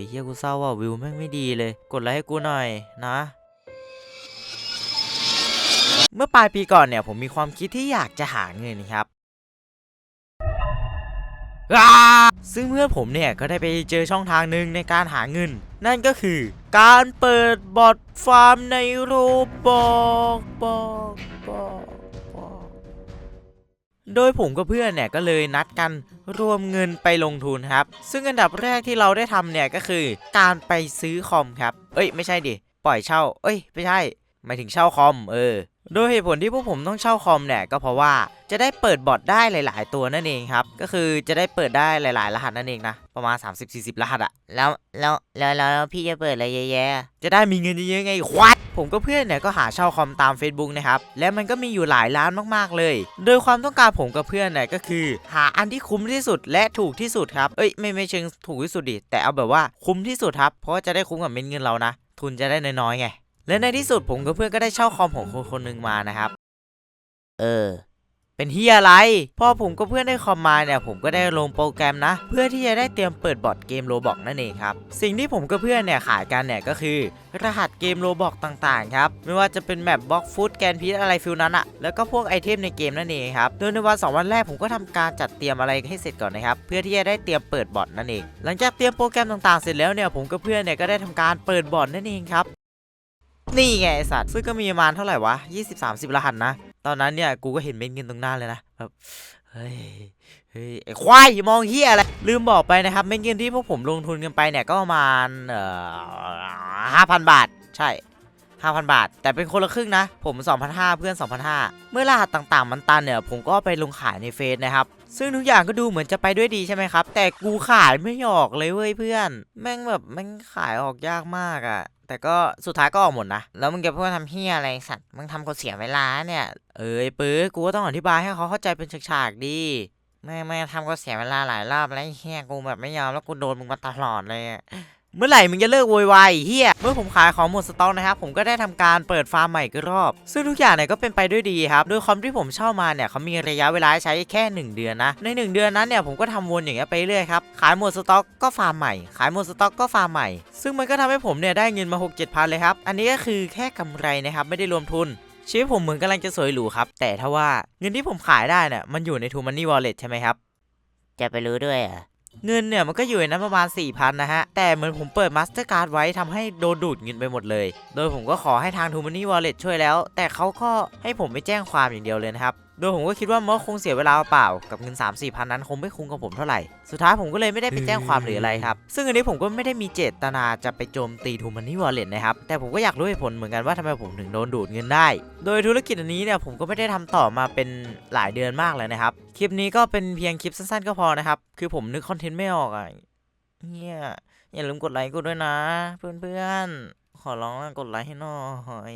ยเฮียกูเศร้าว่ะวิวแม่งไม่ดีเลย กดไลค์ให้กูหน่อยนะ เมื่อปลายปีก่อนเนี่ยผมมีความคิดที่อยากจะหาเงินครับซึ่งเพื่อนผมเนี่ยก็ได้ไปเจอช่องทางหนึ่งในการหาเงิน นั่นก็คือ การเปิดบอทฟาร์มในโรบอกบอกบอก โดยผมกับเพื่อนเนี่ยก็เลยนัดกันรวมเงินไปลงทุนครับ ซึ่งอันดับแรกที่เราได้ทำเนี่ยก็คือการไปซื้อคอมครับ เอ้ยไม่ใช่ดิ ปล่อยเช่า เอ้ยไม่ใช่ หมายถึงเช่าคอมเออ โดยเหตุผลที่พวกผมต้องเช่าคอมเนี่ยก็เพราะว่าจะได้เปิดบอทได้หลาย ๆ ตัวนั่นเองครับ ก็คือจะได้เปิดได้หลาย ๆ รหัสนั่นเองนะ ประมาณ 30-40 รหัสอะแล้วแล้วแล้วแล้วแล้วพี่จะเปิดอะไรเยอะแยะจะได้มีเงินเยอะๆไงควายผมกับเพื่อนเนี่ยก็หาเช่าคอมตาม Facebook นะครับ และมันก็มีอยู่หลายร้านมากๆเลย โดยความต้องการผมกับเพื่อนเนี่ยก็คือ หาอันที่คุ้มที่สุดและถูกที่สุดครับ เอ้ยไม่ไม่เชิงถูกที่สุดดิ แต่เอาแบบว่าคุ้มที่สุดครับ เพราะจะได้คุ้มกับเม็ดเงินเรานะ ทุนจะได้น้อยๆไง และในที่สุดผมกับเพื่อนก็ได้เช่าคอมของคนคนหนึ่งมานะครับ เออ เป็นที่อะไร พอผมกับเพื่อนได้คอมมาเนี่ย ผมก็ได้ลงโปรแกรมนะ เพื่อที่จะได้เตรียมเปิดบอร์ดเกมโรบอกนั่นเองครับ สิ่งที่ผมกับเพื่อนเนี่ยขายกันเนี่ยก็คือ รหัสเกมโรบอกต่างๆครับ ไม่ว่าจะเป็นแมปบล็อกฟุตแกนพีทอะไรฟิลนั้นอะแล้วก็พวกไอเทมในเกมนั่นเองครับ โดยในวันสองวันแรกผมก็ทำการจัดเตรียมอะไรให้เสร็จก่อนนะครับ เพื่อที่จะได้เตรียมเปิดบอร์ดนั่นเอง หลังจากเตรียมโปรแกรมต่างๆ เสร็จแล้วเนี่ย ผมกับเพื่อนเนี่ยก็ได้ทำการเปิดบอร์ดนั่นเองครับ นี่ไงไอสัตว์ ซึ่งก็มีประมาณเท่าไหร่วะ 20-30 รหัสนะ ตอนนั้นเนี่ย กูก็เห็นเม็ดเงินตรงหน้าเลยนะแบบเฮ้ยเฮ้ยไอ้ควายมองเฮียอะไร ลืมบอกไปนะครับเม็ดเงินที่พวกผมลงทุนกันไปเนี่ยก็ประมาณเอ่อห้าพันบาท ใช่5,000บาท แต่เป็นคนละครึ่งนะ ผม2,500เพื่อน2,500เมื่อรหัสต่างๆ มันตันเนี่ย ผมก็ไปลงขายในเฟซนะครับ ซึ่งทุกอย่างก็ดูเหมือนจะไปด้วยดีใช่ไหมครับ แต่กูขายไม่ออกเลยเว้ยเพื่อน แม่งแบบแม่งขายออกยากมากอะ แต่ก็สุดท้ายก็ออกหมดนะ แล้วมึงจะพูดทำเฮียอะไรสัตว์ มึงทำกูเสียเวลาเนี่ย เอ้ยปื้อกูก็ต้องอธิบายให้เขาเข้าใจเป็นฉากๆดีไม่ไม่ทำก็เสียเวลาหลายรอบแล้วไอ้เฮียกูแบบไม่ยอมแล้วกูโดนมึงมาตลอดเลย เมื่อไหร่มึงจะเลิกโวยวายเฮียเมื่อผมขายของหมดสต็อกนะครับ ผมก็ได้ทำการเปิดฟาร์มใหม่อีกรอบ ซึ่งทุกอย่างเนี่ยก็เป็นไปด้วยดีครับ โดยคอมที่ผมเช่ามาเนี่ยเขามีระยะเวลาใช้แค่ 1 เดือนนะ ใน 1 เดือนนั้นเนี่ยผมก็ทำวนอย่างเงี้ยไปเรื่อยครับ ขายหมดสต็อกก็ฟาร์มใหม่ ขายหมดสต็อกก็ฟาร์มใหม่ ซึ่งมันก็ทำให้ผมเนี่ยได้เงินมา 6 7พันเลยครับ อันนี้ก็คือแค่กำไรนะครับไม่ได้รวมทุนชีวิตผมเหมือนกำลังจะสวยหรูครับ แต่ถ้าว่าเงินที่ผมขายได้เนี่ยมันอยู่ในทูมันนี่วอลเล็ตใช่ไหมครับ จะไปรู้ด้วยอะ เงินเนี่ยมันก็อยู่ในนั้นประมาณ 4,000 นะฮะ แต่เหมือนผมเปิดมาสเตอร์การ์ดไว้ทำให้โดนดูดเงินไปหมดเลย โดยผมก็ขอให้ทางทูมันนี่วอลเล็ตช่วยแล้ว แต่เขาก็ให้ผมไปแจ้งความอย่างเดียวเลยนะครับโดยผมก็คิดว่ามันคงเสียเวลาเปล่ากับเงิน 3 4พันนั้นคงไม่คุ้มกับผมเท่าไหร่ สุดท้ายผมก็เลยไม่ได้ไปแจ้งความหรืออะไรครับ ซึ่งอันนี้ผมก็ไม่ได้มีเจตนาจะไปโจมตีทูมันนี่วอลเล็ตนะครับ แต่ผมก็อยากรู้เหตุผลเหมือนกันว่าทำไมผมถึงโดนดูดเงินได้ โดยธุรกิจอันนี้เนี่ยผมก็ไม่ได้ทำต่อมาเป็นหลายเดือนมากเลยนะครับ คลิปนี้ก็เป็นเพียงคลิปสั้นๆ ก็พอนะครับ คือผมนึกคอนเทนต์ไม่ออกอะเนี่ยอย่าลืมกดไลค์กูด้วยนะ เพื่อนๆ ขอร้องอะกดไลค์ให้หน่อย